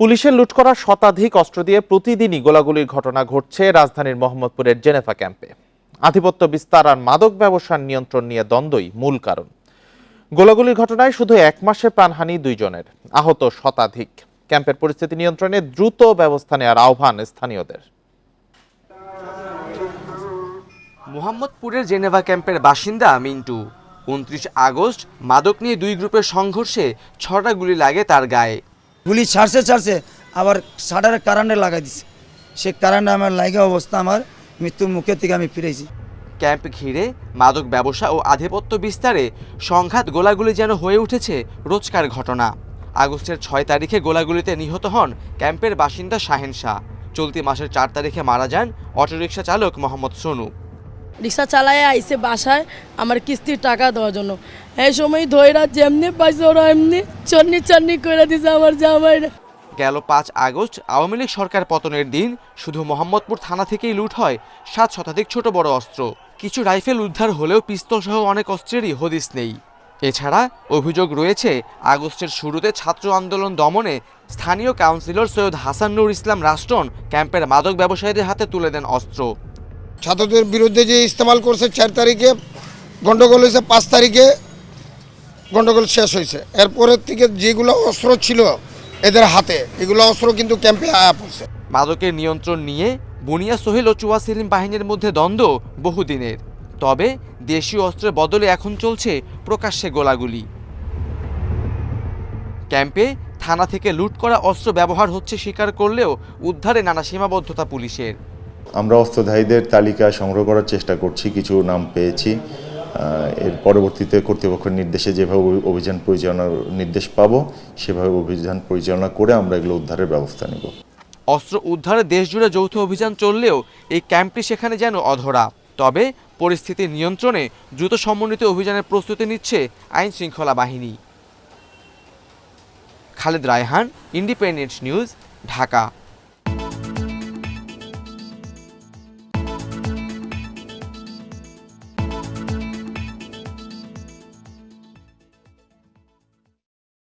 পুলিশের লুট করা শতাধিক অস্ত্র দিয়ে প্রতিদিনই গোলাগুলির ঘটনা ঘটছে রাজধানীর মোহাম্মদপুরের জেনেভা ক্যাম্পে। আধিপত্য বিস্তার আর মাদক ব্যবসার নিয়ন্ত্রণ নিয়ে দ্বন্দ্বই মূল কারণ। গোলাগুলির ঘটনায় শুধু এক মাসে প্রাণহানি দুইজনের, আহত শতাধিক। ক্যাম্পের পরিস্থিতি নিয়ন্ত্রণে দ্রুত ব্যবস্থা নেওয়ার আহ্বান স্থানীয়দের। মোহাম্মদপুরের জেনেভা ক্যাম্পের বাসিন্দা মিন্টু। উনত্রিশ আগস্ট মাদক নিয়ে দুই গ্রুপের সংঘর্ষে ছটা গুলি লাগে তার গায়ে। গুলি ছাড়ছে ছাড়ছে আবার শাটারে কারেন্টে লাগাই দিছে। সে কারেন্টে আমার লাগে অবস্থা আমার মৃত্যুর মুখের থেকে আমি ফিরেছি ক্যাম্প ঘিরে মাদক ব্যবসা ও আধিপত্য বিস্তারে সংঘাত গোলাগুলি যেন হয়ে উঠেছে রোজকার ঘটনা। আগস্টের ছয় তারিখে গোলাগুলিতে নিহত হন ক্যাম্পের বাসিন্দা শাহেন শাহ। চলতি মাসের চার তারিখে মারা যান অটোরিকশা চালক মোহাম্মদ সোনু। রিক্সা চালায় আইসে বাসায় আমার কিস্তির টাকা দেওয়ার জন্য। এই সময় ধৈরা যেমনি পাইছে ওরা এমনি চন্নি চন্নি করে দিছে আমার জামাই গেল পাঁচ আগস্ট আওয়ামী লীগ সরকার পতনের দিন শুধু মোহাম্মদপুর থানা থেকেই লুট হয় সাত শতাধিক ছোট বড় অস্ত্র। কিছু রাইফেল উদ্ধার হলেও পিস্তল সহ অনেক অস্ত্রেরই হদিস নেই। এছাড়া অভিযোগ রয়েছে আগস্টের শুরুতে ছাত্র আন্দোলন দমনে স্থানীয় কাউন্সিলর সৈয়দ হাসান নুর ইসলাম রাষ্ট্রন ক্যাম্পের মাদক ব্যবসায়ীদের হাতে তুলে দেন অস্ত্র। ছাত্রদের বিরুদ্ধে যে ইস্তেমাল করছে চার তারিখে গন্ডগোল হয়েছে পাঁচ তারিখে গন্ডগোল শেষ হয়েছে। এরপরের থেকে যেগুলো অস্ত্র ছিল এদের হাতে এগুলো অস্ত্র কিন্তু ক্যাম্পে আয়া পড়ছে। মাদকের নিয়ন্ত্রণ নিয়ে বুনিয়া সোহেল ও চুয়া সেলিম বাহিনীর মধ্যে দ্বন্দ্ব বহুদিনের। তবে দেশীয় অস্ত্রের বদলে এখন চলছে প্রকাশ্যে গোলাগুলি। ক্যাম্পে থানা থেকে লুট করা অস্ত্র ব্যবহার হচ্ছে স্বীকার করলেও উদ্ধারে নানা সীমাবদ্ধতা পুলিশের। আমরা অস্ত্রধারীদের তালিকা সংগ্রহ করার চেষ্টা করছি কিছু নাম পেয়েছি। এর পরবর্তীতে কর্তৃপক্ষের নির্দেশে যেভাবে অভিযান পরিচালনার নির্দেশ পাবো, সেভাবে অভিযান পরিচালনা করে আমরা এগুলো উদ্ধারের ব্যবস্থা নেব। অস্ত্র উদ্ধারে দেশজুড়ে যৌথ অভিযান চললেও এই ক্যাম্পটি সেখানে যেন অধরা। তবে পরিস্থিতি নিয়ন্ত্রণে দ্রুত সমন্বিত অভিযানের প্রস্তুতি নিচ্ছে আইন শৃঙ্খলা বাহিনী। Khaled Raihan, Independent News, Dhaka.